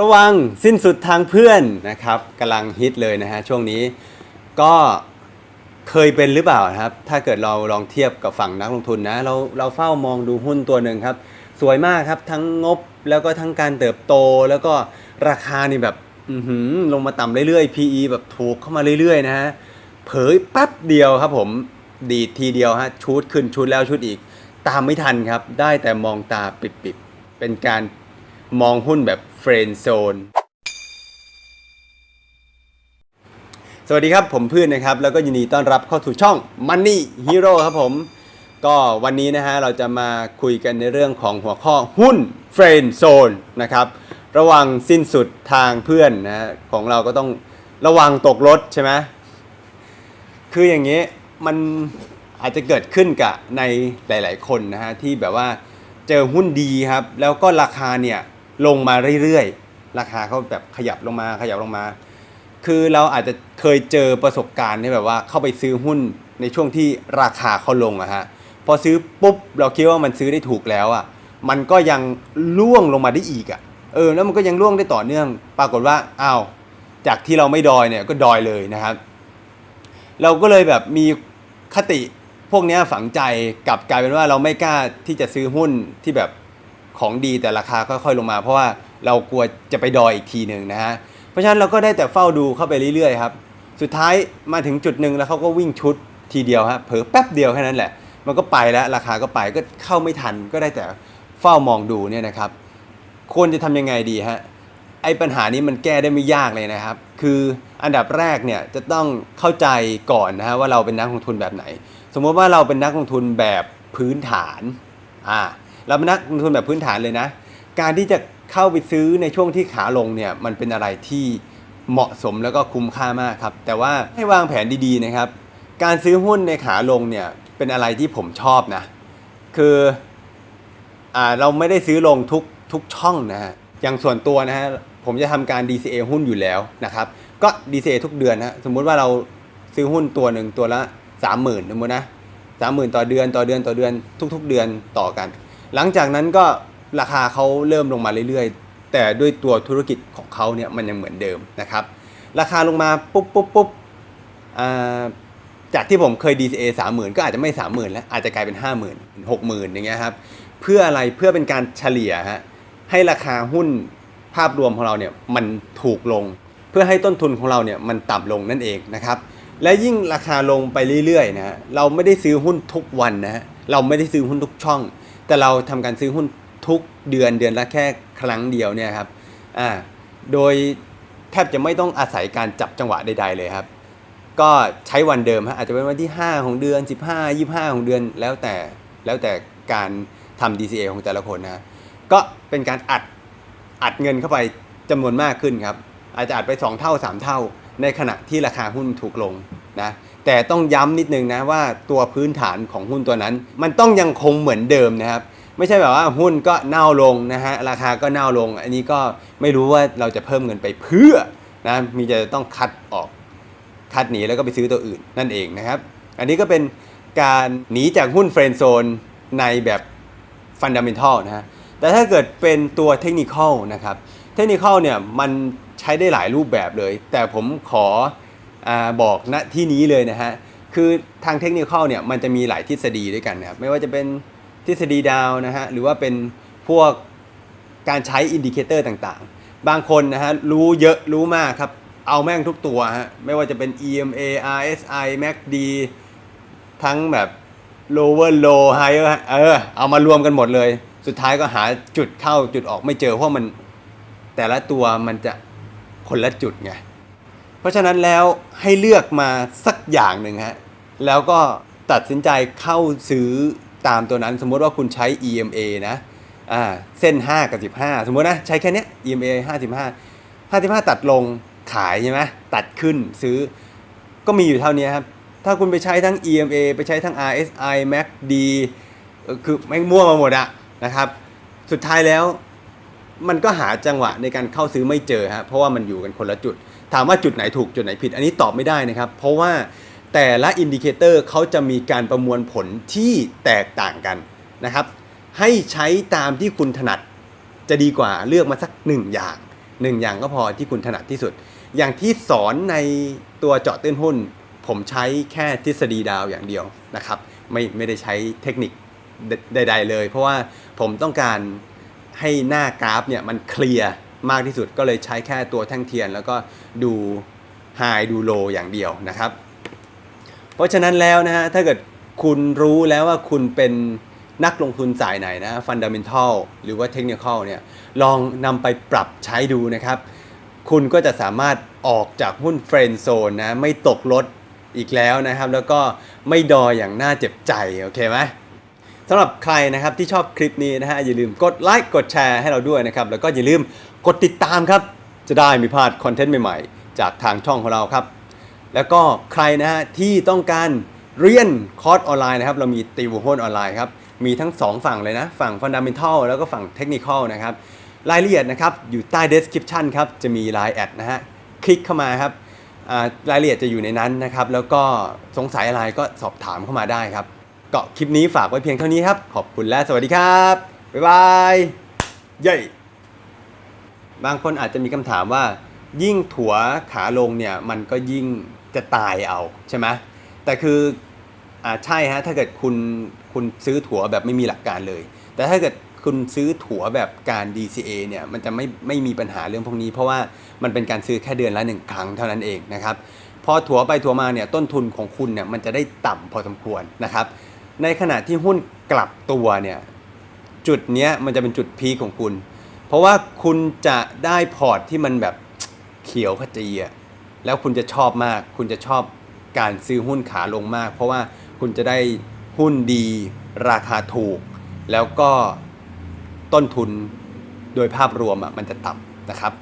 ระวังสิ้นสุดทางเพื่อนนะครับกำลังฮิตเลยนะฮะช่วงนี้ก็เคยเป็นหรือเปล่าครับ ถ้าเกิดเราลองเทียบกับฝั่งนักลงทุนนะ เราเราเฝ้ามองดูหุ้นตัวหนึ่งครับ สวยมากครับทั้งงบแล้วก็ทั้งการเติบโต แล้วก็ราคานี่แบบลงมาต่ำเรื่อยๆ PE แบบถูกเข้ามาเรื่อยๆนะฮะเผยแป๊บเดียวครับผมดีทีเดียวฮะชุดขึ้นชุดแล้วชุดอีก ตามไม่ทันครับ ได้แต่มองตาปิดๆเป็นการ มองหุ้นแบบเฟรนโซน สวัสดีครับผมเพื่อนนะครับ แล้วก็ยินดีต้อนรับเข้าสู่ช่อง Money Hero ครับผม ก็วันนี้นะฮะเราจะมาคุยกันในเรื่องของหัวข้อหุ้นเฟรนโซนนะครับ ระวังสิ้นสุดทางเพื่อนนะฮะของเราก็ต้องระวังตกรถใช่ไหมคืออย่างนี้มันอาจจะเกิดขึ้นกับในหลาย ๆ คนนะฮะที่แบบว่าเจอหุ้นดีครับ แล้วก็ราคาเนี่ย ลงมาเรื่อยๆ ราคาเขาแบบขยับลงมาขยับลงมา คือเราอาจจะเคยเจอประสบการณ์ที่แบบว่าเข้าไปซื้อหุ้นในช่วงที่ราคาเขาลงอะฮะพอซื้อปุ๊บเราคิดว่ามันซื้อได้ถูกแล้วอะมันก็ยังล่วงลงมาได้อีกอะเออแล้วมันก็ยังล่วงได้ต่อเนื่อง ปรากฏว่าอ้าวจากที่เราไม่ดอยเนี่ยก็ดอยเลยนะครับ เราก็เลยแบบมีคติพวกนี้ฝังใจกลับกลายเป็นว่าเราไม่กล้าที่จะซื้อหุ้นที่แบบ ของดีแต่ราคาค่อยๆลงมา เพราะว่าเรากลัวจะไปดอยอีกทีหนึ่งนะฮะเพราะฉะนั้นเราก็ได้แต่เฝ้าดูเข้าไปเรื่อยๆครับสุดท้ายมาถึงจุดหนึ่งแล้วเขาก็วิ่งชุดทีเดียวฮะเผลอแป๊บเดียวแค่นั้นแหละ มันก็ไปแล้วราคาก็ไปก็เข้าไม่ทันก็ได้แต่เฝ้ามองดูเนี่ยนะครับควรจะทำยังไงดีฮะไอ้ปัญหานี้มันแก้ได้ไม่ยากเลยนะครับ คืออันดับแรกเนี่ยจะต้องเข้าใจก่อนนะฮะว่าเราเป็นนักลงทุนแบบไหน สมมติว่าเราเป็นนักลงทุนแบบพื้นฐานอ่า เราเป็นนักลงทุนแบบพื้นฐานเลยนะ การที่จะเข้าไปซื้อในช่วงที่ขาลงเนี่ยมันเป็นอะไรที่เหมาะสมแล้วก็คุ้มค่ามากครับ แต่ว่าให้วางแผนดีๆนะครับ การซื้อหุ้นในขาลงเนี่ยเป็นอะไรที่ผมชอบนะ คืออ่าเราไม่ได้ซื้อลงทุกทุกช่องนะฮะอย่างส่วนตัวนะฮะผมจะทำการ DCA หุ้นอยู่แล้วนะครับ ก็ DCA ทุกเดือนนะสมมุติว่าเราซื้อหุ้นตัวหนึ่งตัวละ 30,000สมมตินะ30,000ต่อเดือนต่อเดือนต่อเดือนทุก ๆ เดือนต่อกัน หลังจากนั้นก็ราคาเขาเริ่มลงมาเรื่อยๆ แต่ด้วยตัวธุรกิจของเขาเนี่ยมันยังเหมือนเดิมนะครับ ราคาลงมาปุ๊บปุ๊บปุ๊บจากที่ผมเคย DCA 30,000 ก็อาจจะไม่ 30,000 แล้วอาจจะกลายเป็น 50,000 60,000 อย่างเงี้ยครับ เพื่ออะไรเพื่อเป็นการเฉลี่ยฮะให้ราคาหุ้นภาพรวมของเราเนี่ยมันถูกลง เพื่อให้ต้นทุนของเราเนี่ยมันต่ำลงนั่นเองนะครับและยิ่งราคาลงไปเรื่อยๆนะเราไม่ได้ซื้อหุ้นทุกวันนะเราไม่ได้ซื้อหุ้นทุกช่อง แต่เราทำการซื้อหุ้นทุกเดือนเดือนละแค่ครั้งเดียวเนี่ยครับอ่าโดยแทบจะไม่ต้องอาศัยการจับจังหวะใด ๆ เลยครับ ก็ใช้วันเดิมฮะอาจจะเป็นวันที่ 5 ของเดือน 15 25 ของเดือนแล้วแต่แล้วแต่การทำ DCA ของแต่ละคนนะก็เป็นการอัดอัดเงินเข้าไปจำนวนมากขึ้นครับ อาจจะอัดไป 2 เท่า 3 เท่า ในขณะที่ราคาหุ้นถูกลง นะแต่ต้องย้ำนิดนึงนะว่าตัวพื้นฐานของหุ้นตัวนั้น มันต้องยังคงเหมือนเดิมนะครับ ไม่ใช่แบบว่าหุ้นก็เน่าลงนะฮะราคาก็เน่าลง อันนี้ก็ไม่รู้ว่าเราจะเพิ่มเงินไปเพื่อนะมีจะต้องคัดออกคัดหนีแล้วก็ไปซื้อตัวอื่นนั่นเองนะครับ อันนี้ก็เป็นการหนีจากหุ้นเฟรนด์โซนในแบบฟันดัมเ n นทัลนะฮะแต่ถ้าเกิดเป็นตัวเทคนิคอลนะครับเทคนิคอลเนี่ยมันใช้ได้หลายรูปแบบเลย แต่ผมขอ บอกณที่นี้เลยนะฮะ คือทางเทคนิคอลเนี่ยมันจะมีหลายทฤษฎีด้วยกันนะครับ ไม่ว่าจะเป็นทฤษฎีดาวนะฮะ หรือว่าเป็นพวกการใช้อินดิเคเตอร์ต่างๆ บางคนนะฮะรู้เยอะรู้มากครับ เอาแม่งทุกตัวฮะ ไม่ว่าจะเป็น EMA RSI MACD ทั้งแบบ lower low higher เออ เอามารวมกันหมดเลย สุดท้ายก็หาจุดเข้าจุดออกไม่เจอเพราะมันแต่ละตัวมันจะคนละจุดไง เพราะฉะนั้นแล้วให้เลือกมาสักอย่างหนึ่งฮะ แล้วก็ตัดสินใจเข้าซื้อตามตัวนั้นสมมติว่าคุณใช้ EMA นะอ่าเส้น 5 กับ 15 สมมตินะ ใช้แค่เนี้ย EMA 55 55 ตัดลงขายใช่ไหมตัดขึ้นซื้อก็มีอยู่เท่านี้ครับ ถ้าคุณไปใช้ทั้ง EMA ไปใช้ทั้ง RSI MACD คือแม่งมั่วมาหมดอะนะครับ สุดท้ายแล้ว มันก็หาจังหวะในการเข้าซื้อไม่เจอฮะเพราะว่ามันอยู่กันคนละจุด ถามว่าจุดไหนถูกจุดไหนผิด อันนี้ตอบไม่ได้นะครับ เพราะว่าแต่ละอินดิเคเตอร์เขาจะมีการประมวลผลที่แตกต่างกันนะครับ ให้ใช้ตามที่คุณถนัดจะดีกว่าเลือกมาสักหนึ่งอย่างหนึ่งอย่างก็พอที่คุณถนัดที่สุด อย่างที่สอนในตัวเจาะตื้นหุ้น ผมใช้แค่ทฤษฎีดาวอย่างเดียวนะครับ ไม่ไม่ได้ใช้เทคนิคใด ๆ เลย เพราะว่าผมต้องการ ให้หน้ากราฟเนี่ยมันเคลียร์มากที่สุดก็เลยใช้แค่ตัวแท่งเทียน แล้วก็ดูไฮดูโลอย่างเดียวนะครับ เพราะฉะนั้นแล้วนะฮะถ้าเกิดคุณรู้แล้วว่าคุณเป็นนักลงทุนสายไหนนะฟันดัมเ n ทัลหรือว่าเทคนิคอลเนี่ยลองนำไปปรับใช้ดูนะครับ คุณก็จะสามารถออกจากหุ้นเฟรนโซนนะไม่ตกรถอีกแล้วนะครับ แล้วก็ไม่ดออย่างน่าเจ็บใจ โอเคไหมำหรับใครนะครับที่ชอบคลิปนี้นะฮะอย่าลืมกดไลค์กดแชร์ให้เราด้วยนะครับแล้วก็อย่าลืมกดติดตามครับ จะได้ไม่พลาดคอนเทนต์ใหม่ๆ จากทางช่องของเราครับ แล้วก็ใครนะฮะที่ต้องการเรียนคอร์สออนไลน์นะครับเรามีตีวหุ้นออนไลน์ครับมีทั้ง 2 ฝั่งเลยนะ ฝั่ง Fundamental แล้วก็ฝั่ง Technical นะครับรายละเอียดนะครับอยู่ใต้ description ครับจะมี Line แอดนะฮะคลิกเข้ามาครับรายละเอียดจะอยู่ในนั้นนะครับ แล้วก็สงสัยอะไรก็สอบถามเข้ามาได้ครับ ก็คลิปนี้ฝากไว้เพียงเท่านี้ครับ ขอบคุณและสวัสดีครับ บ๊ายบายเย้บางคนอาจจะมีคำถามว่า ยิ่งถั่วขาลงเนี่ยมันก็ยิ่งจะตายเอาใช่ไหมแต่คืออ่าใช่ฮะถ้าเกิดคุณคุณซื้อถั่วแบบไม่มีหลักการเลย แต่ถ้าเกิดคุณซื้อถั่วแบบการ DCA เนี่ยมันจะไม่ไม่มีปัญหาเรื่องพวกนี้ เพราะว่ามันเป็นการซื้อแค่เดือนละหนึ่งครั้งเท่านั้นเองนะครับพอถั่วไปถั่วมาเนี่ยต้นทุนของคุณเนี่ยมันจะได้ต่ำพอสมควรนะครับ ในขณะที่หุ้นกลับตัวเนี่ยจุดเนี้ยมันจะเป็นจุดพีของคุณ เพราะว่าคุณจะได้พอร์ตที่มันแบบเขียวขจีอะแล้วคุณจะชอบมาก คุณจะชอบการซื้อหุ้นขาลงมาก เพราะว่าคุณจะได้หุ้นดี ราคาถูก แล้วก็ต้นทุนโดยภาพรวมอะมันจะต่ำนะครับ